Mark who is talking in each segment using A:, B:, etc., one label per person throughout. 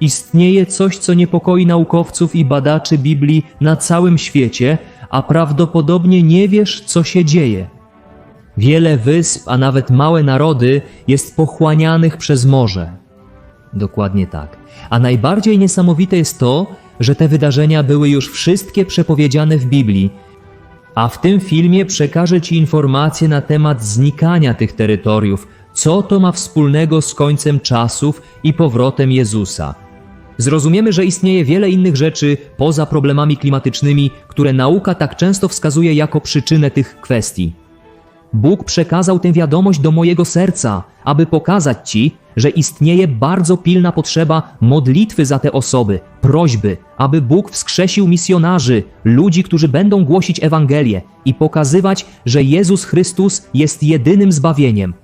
A: Istnieje coś, co niepokoi naukowców i badaczy Biblii na całym świecie, a prawdopodobnie nie wiesz, co się dzieje. Wiele wysp, a nawet małe narody jest pochłanianych przez morze. Dokładnie tak. A najbardziej niesamowite jest to, że te wydarzenia były już wszystkie przepowiedziane w Biblii, a w tym filmie przekażę Ci informacje na temat znikania tych terytoriów, co to ma wspólnego z końcem czasów i powrotem Jezusa. Zrozumiemy, że istnieje wiele innych rzeczy poza problemami klimatycznymi, które nauka tak często wskazuje jako przyczynę tych kwestii. Bóg przekazał tę wiadomość do mojego serca, aby pokazać Ci, że istnieje bardzo pilna potrzeba modlitwy za te osoby, prośby, aby Bóg wskrzesił misjonarzy, ludzi, którzy będą głosić Ewangelię i pokazywać, że Jezus Chrystus jest jedynym zbawieniem.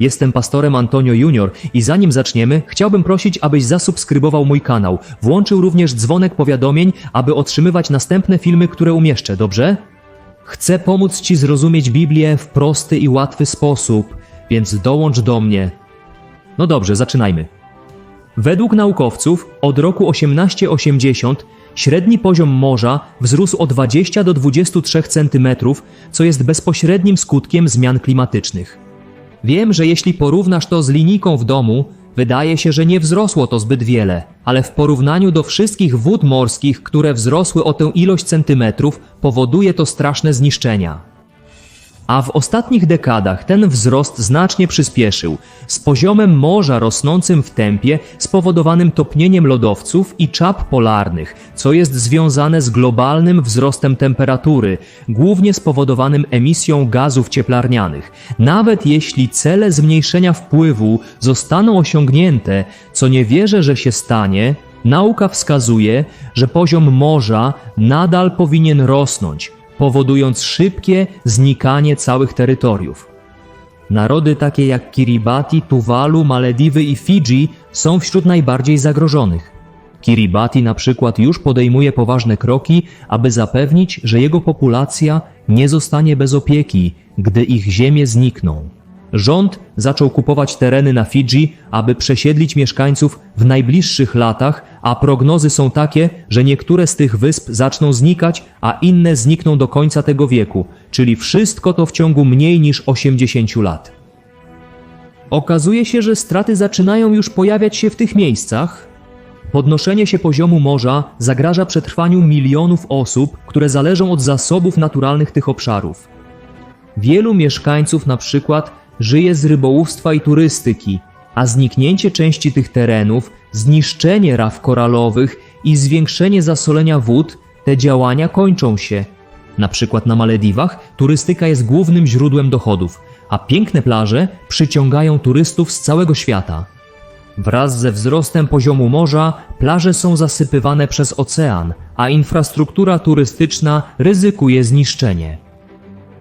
A: Jestem pastorem Antonio Junior i zanim zaczniemy, chciałbym prosić, abyś zasubskrybował mój kanał. Włączył również dzwonek powiadomień, aby otrzymywać następne filmy, które umieszczę, dobrze? Chcę pomóc Ci zrozumieć Biblię w prosty i łatwy sposób, więc dołącz do mnie. No dobrze, zaczynajmy. Według naukowców od roku 1880 średni poziom morza wzrósł o 20 do 23 cm, co jest bezpośrednim skutkiem zmian klimatycznych. Wiem, że jeśli porównasz to z linijką w domu, wydaje się, że nie wzrosło to zbyt wiele, ale w porównaniu do wszystkich wód morskich, które wzrosły o tę ilość centymetrów, powoduje to straszne zniszczenia. A w ostatnich dekadach ten wzrost znacznie przyspieszył, z poziomem morza rosnącym w tempie spowodowanym topnieniem lodowców i czap polarnych, co jest związane z globalnym wzrostem temperatury, głównie spowodowanym emisją gazów cieplarnianych. Nawet jeśli cele zmniejszenia wpływu zostaną osiągnięte, co nie wierzę, że się stanie, nauka wskazuje, że poziom morza nadal powinien rosnąć, powodując szybkie znikanie całych terytoriów. Narody takie jak Kiribati, Tuwalu, Malediwy i Fidżi są wśród najbardziej zagrożonych. Kiribati na przykład już podejmuje poważne kroki, aby zapewnić, że jego populacja nie zostanie bez opieki, gdy ich ziemie znikną. Rząd zaczął kupować tereny na Fidżi, aby przesiedlić mieszkańców w najbliższych latach, a prognozy są takie, że niektóre z tych wysp zaczną znikać, a inne znikną do końca tego wieku, czyli wszystko to w ciągu mniej niż 80 lat. Okazuje się, że straty zaczynają już pojawiać się w tych miejscach. Podnoszenie się poziomu morza zagraża przetrwaniu milionów osób, które zależą od zasobów naturalnych tych obszarów. Wielu mieszkańców na przykład żyje z rybołówstwa i turystyki, a zniknięcie części tych terenów, zniszczenie raf koralowych i zwiększenie zasolenia wód, te działania kończą się. Na przykład na Malediwach turystyka jest głównym źródłem dochodów, a piękne plaże przyciągają turystów z całego świata. Wraz ze wzrostem poziomu morza plaże są zasypywane przez ocean, a infrastruktura turystyczna ryzykuje zniszczenie.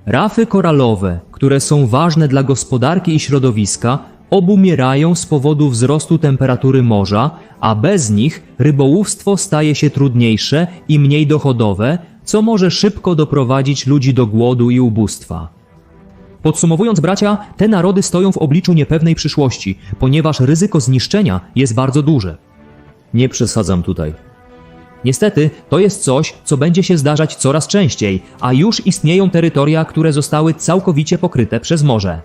A: Rafy koralowe, które są ważne dla gospodarki i środowiska, obumierają z powodu wzrostu temperatury morza, a bez nich rybołówstwo staje się trudniejsze i mniej dochodowe, co może szybko doprowadzić ludzi do głodu i ubóstwa. Podsumowując, bracia, te narody stoją w obliczu niepewnej przyszłości, ponieważ ryzyko zniszczenia jest bardzo duże. Nie przesadzam tutaj. Niestety, to jest coś, co będzie się zdarzać coraz częściej, a już istnieją terytoria, które zostały całkowicie pokryte przez morze.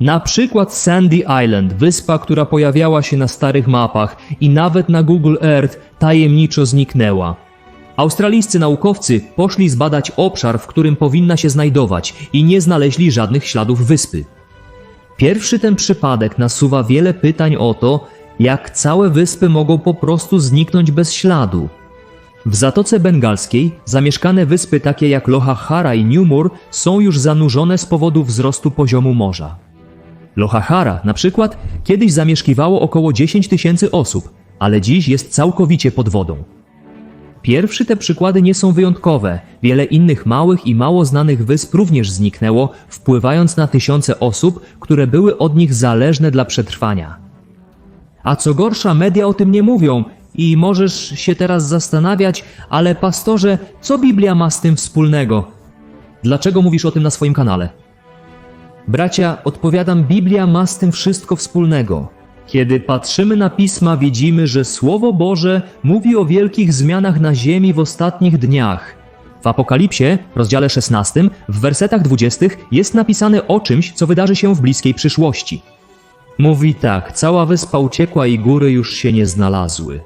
A: Na przykład Sandy Island, wyspa, która pojawiała się na starych mapach i nawet na Google Earth tajemniczo zniknęła. Australijscy naukowcy poszli zbadać obszar, w którym powinna się znajdować i nie znaleźli żadnych śladów wyspy. Pierwszy ten przypadek nasuwa wiele pytań o to, jak całe wyspy mogą po prostu zniknąć bez śladu. W Zatoce Bengalskiej zamieszkane wyspy takie jak Lohahara i Newmur są już zanurzone z powodu wzrostu poziomu morza. Lohahara na przykład kiedyś zamieszkiwało około 10 tysięcy osób, ale dziś jest całkowicie pod wodą. Pierwszy te przykłady nie są wyjątkowe. Wiele innych małych i mało znanych wysp również zniknęło, wpływając na tysiące osób, które były od nich zależne dla przetrwania. A co gorsza, media o tym nie mówią i możesz się teraz zastanawiać, ale pastorze, co Biblia ma z tym wspólnego? Dlaczego mówisz o tym na swoim kanale? Bracia, odpowiadam, Biblia ma z tym wszystko wspólnego. Kiedy patrzymy na pisma, widzimy, że Słowo Boże mówi o wielkich zmianach na ziemi w ostatnich dniach. W Apokalipsie, rozdziale 16, w wersetach 20 jest napisane o czymś, co wydarzy się w bliskiej przyszłości. Mówi tak: Cała wyspa uciekła i góry już się nie znalazły.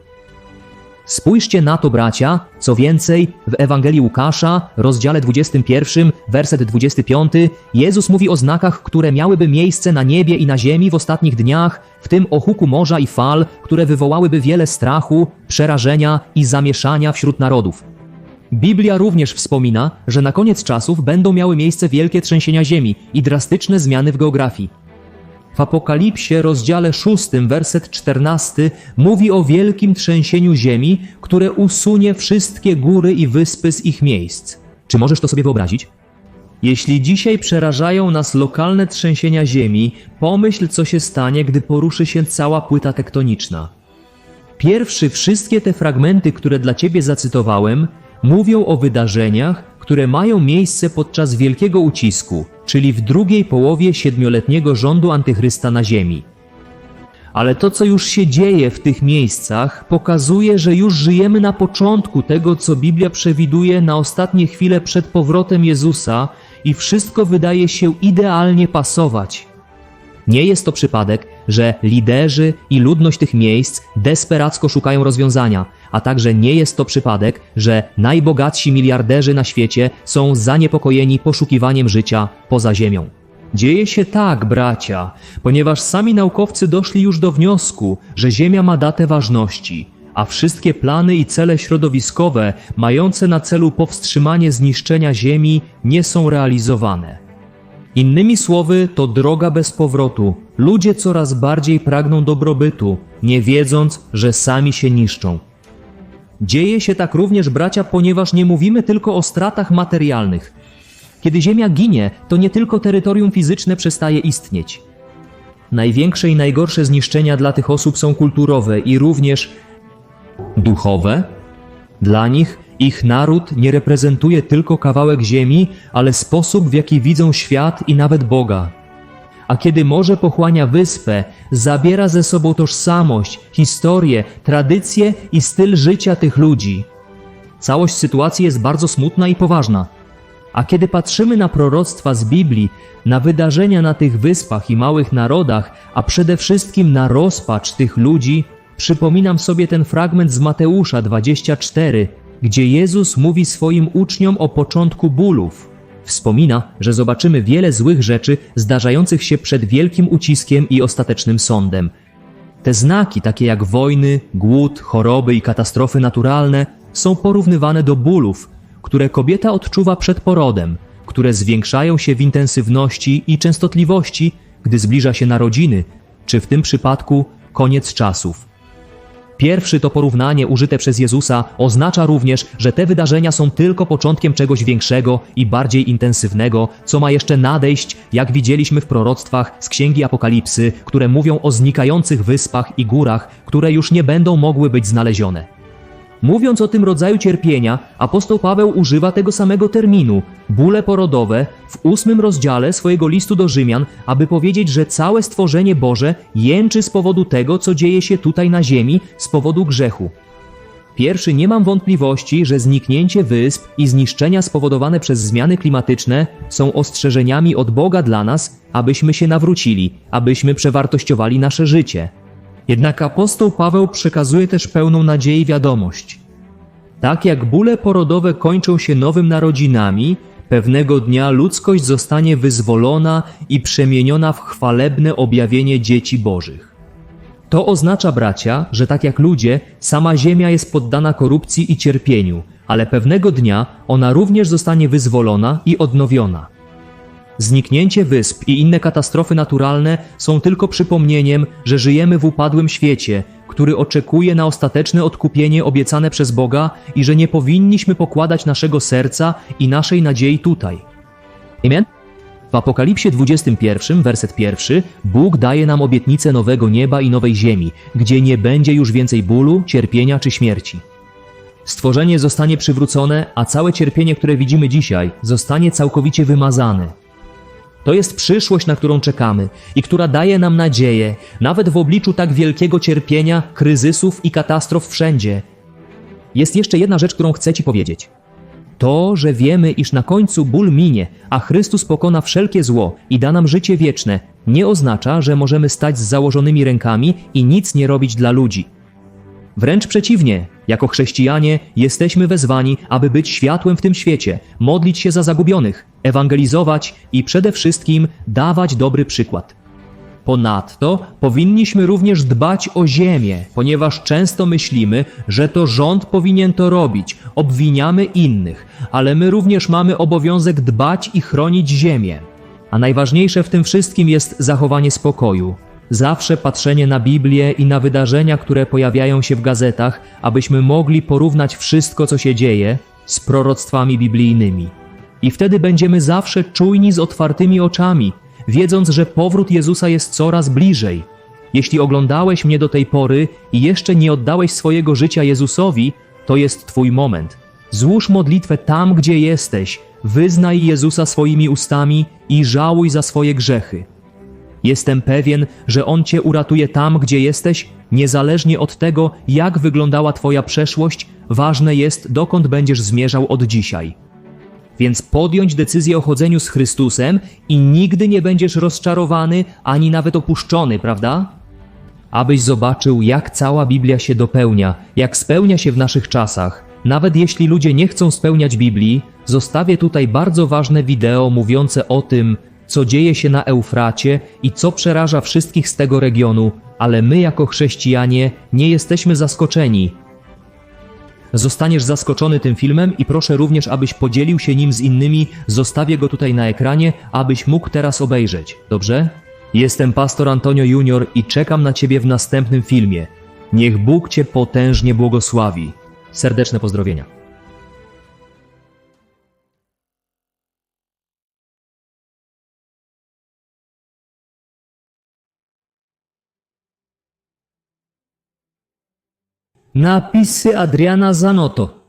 A: Spójrzcie na to, bracia, co więcej, w Ewangelii Łukasza, rozdziale 21, werset 25, Jezus mówi o znakach, które miałyby miejsce na niebie i na ziemi w ostatnich dniach, w tym o huku morza i fal, które wywołałyby wiele strachu, przerażenia i zamieszania wśród narodów. Biblia również wspomina, że na koniec czasów będą miały miejsce wielkie trzęsienia ziemi i drastyczne zmiany w geografii. W Apokalipsie, rozdziale 6, werset 14, mówi o wielkim trzęsieniu ziemi, które usunie wszystkie góry i wyspy z ich miejsc. Czy możesz to sobie wyobrazić? Jeśli dzisiaj przerażają nas lokalne trzęsienia ziemi, pomyśl, co się stanie, gdy poruszy się cała płyta tektoniczna. Pierwszy wszystkie te fragmenty, które dla Ciebie zacytowałem, mówią o wydarzeniach, które mają miejsce podczas wielkiego ucisku, czyli w drugiej połowie siedmioletniego rządu antychrysta na ziemi. Ale to, co już się dzieje w tych miejscach, pokazuje, że już żyjemy na początku tego, co Biblia przewiduje na ostatnie chwile przed powrotem Jezusa i wszystko wydaje się idealnie pasować. Nie jest to przypadek, że liderzy i ludność tych miejsc desperacko szukają rozwiązania, a także nie jest to przypadek, że najbogatsi miliarderzy na świecie są zaniepokojeni poszukiwaniem życia poza Ziemią. Dzieje się tak, bracia, ponieważ sami naukowcy doszli już do wniosku, że Ziemia ma datę ważności, a wszystkie plany i cele środowiskowe mające na celu powstrzymanie zniszczenia Ziemi nie są realizowane. Innymi słowy, to droga bez powrotu. Ludzie coraz bardziej pragną dobrobytu, nie wiedząc, że sami się niszczą. Dzieje się tak również, bracia, ponieważ nie mówimy tylko o stratach materialnych. Kiedy Ziemia ginie, to nie tylko terytorium fizyczne przestaje istnieć. Największe i najgorsze zniszczenia dla tych osób są kulturowe i również duchowe. Dla nich ich naród nie reprezentuje tylko kawałek ziemi, ale sposób, w jaki widzą świat i nawet Boga. A kiedy morze pochłania wyspę, zabiera ze sobą tożsamość, historię, tradycje i styl życia tych ludzi. Całość sytuacji jest bardzo smutna i poważna. A kiedy patrzymy na proroctwa z Biblii, na wydarzenia na tych wyspach i małych narodach, a przede wszystkim na rozpacz tych ludzi, przypominam sobie ten fragment z Mateusza 24, gdzie Jezus mówi swoim uczniom o początku bólów. Wspomina, że zobaczymy wiele złych rzeczy zdarzających się przed wielkim uciskiem i ostatecznym sądem. Te znaki, takie jak wojny, głód, choroby i katastrofy naturalne, są porównywane do bólów, które kobieta odczuwa przed porodem, które zwiększają się w intensywności i częstotliwości, gdy zbliża się narodziny, czy w tym przypadku koniec czasów. Pierwszy to porównanie użyte przez Jezusa oznacza również, że te wydarzenia są tylko początkiem czegoś większego i bardziej intensywnego, co ma jeszcze nadejść, jak widzieliśmy w proroctwach z Księgi Apokalipsy, które mówią o znikających wyspach i górach, które już nie będą mogły być znalezione. Mówiąc o tym rodzaju cierpienia, apostoł Paweł używa tego samego terminu bóle porodowe w ósmym rozdziale swojego listu do Rzymian, aby powiedzieć, że całe stworzenie Boże jęczy z powodu tego, co dzieje się tutaj na ziemi, z powodu grzechu. Pierwszy, nie mam wątpliwości, że zniknięcie wysp i zniszczenia spowodowane przez zmiany klimatyczne są ostrzeżeniami od Boga dla nas, abyśmy się nawrócili, abyśmy przewartościowali nasze życie. Jednak apostoł Paweł przekazuje też pełną nadziei wiadomość. Tak jak bóle porodowe kończą się nowym narodzinami, pewnego dnia ludzkość zostanie wyzwolona i przemieniona w chwalebne objawienie dzieci Bożych. To oznacza, bracia, że tak jak ludzie, sama Ziemia jest poddana korupcji i cierpieniu, ale pewnego dnia ona również zostanie wyzwolona i odnowiona. Zniknięcie wysp i inne katastrofy naturalne są tylko przypomnieniem, że żyjemy w upadłym świecie, który oczekuje na ostateczne odkupienie obiecane przez Boga i że nie powinniśmy pokładać naszego serca i naszej nadziei tutaj. Amen? W Apokalipsie 21, werset 1, Bóg daje nam obietnicę nowego nieba i nowej ziemi, gdzie nie będzie już więcej bólu, cierpienia czy śmierci. Stworzenie zostanie przywrócone, a całe cierpienie, które widzimy dzisiaj, zostanie całkowicie wymazane. To jest przyszłość, na którą czekamy i która daje nam nadzieję, nawet w obliczu tak wielkiego cierpienia, kryzysów i katastrof wszędzie. Jest jeszcze jedna rzecz, którą chcę Ci powiedzieć. To, że wiemy, iż na końcu ból minie, a Chrystus pokona wszelkie zło i da nam życie wieczne, nie oznacza, że możemy stać z założonymi rękami i nic nie robić dla ludzi. Wręcz przeciwnie, jako chrześcijanie jesteśmy wezwani, aby być światłem w tym świecie, modlić się za zagubionych, ewangelizować i przede wszystkim dawać dobry przykład. Ponadto powinniśmy również dbać o ziemię, ponieważ często myślimy, że to rząd powinien to robić, obwiniamy innych, ale my również mamy obowiązek dbać i chronić ziemię. A najważniejsze w tym wszystkim jest zachowanie spokoju. Zawsze patrzenie na Biblię i na wydarzenia, które pojawiają się w gazetach, abyśmy mogli porównać wszystko, co się dzieje, z proroctwami biblijnymi. I wtedy będziemy zawsze czujni z otwartymi oczami, wiedząc, że powrót Jezusa jest coraz bliżej. Jeśli oglądałeś mnie do tej pory i jeszcze nie oddałeś swojego życia Jezusowi, to jest Twój moment. Złóż modlitwę tam, gdzie jesteś, wyznaj Jezusa swoimi ustami i żałuj za swoje grzechy. Jestem pewien, że On Cię uratuje tam, gdzie jesteś, niezależnie od tego, jak wyglądała Twoja przeszłość, ważne jest, dokąd będziesz zmierzał od dzisiaj. Więc podjąć decyzję o chodzeniu z Chrystusem i nigdy nie będziesz rozczarowany ani nawet opuszczony, prawda? Abyś zobaczył, jak cała Biblia się dopełnia, jak spełnia się w naszych czasach. Nawet jeśli ludzie nie chcą spełniać Biblii, zostawię tutaj bardzo ważne wideo mówiące o tym, co dzieje się na Eufracie i co przeraża wszystkich z tego regionu, ale my jako chrześcijanie nie jesteśmy zaskoczeni. Zostaniesz zaskoczony tym filmem i proszę również, abyś podzielił się nim z innymi. Zostawię go tutaj na ekranie, abyś mógł teraz obejrzeć. Dobrze? Jestem pastor Antonio Junior i czekam na ciebie w następnym filmie. Niech Bóg cię potężnie błogosławi. Serdeczne pozdrowienia. Napisy Adriana Zanotto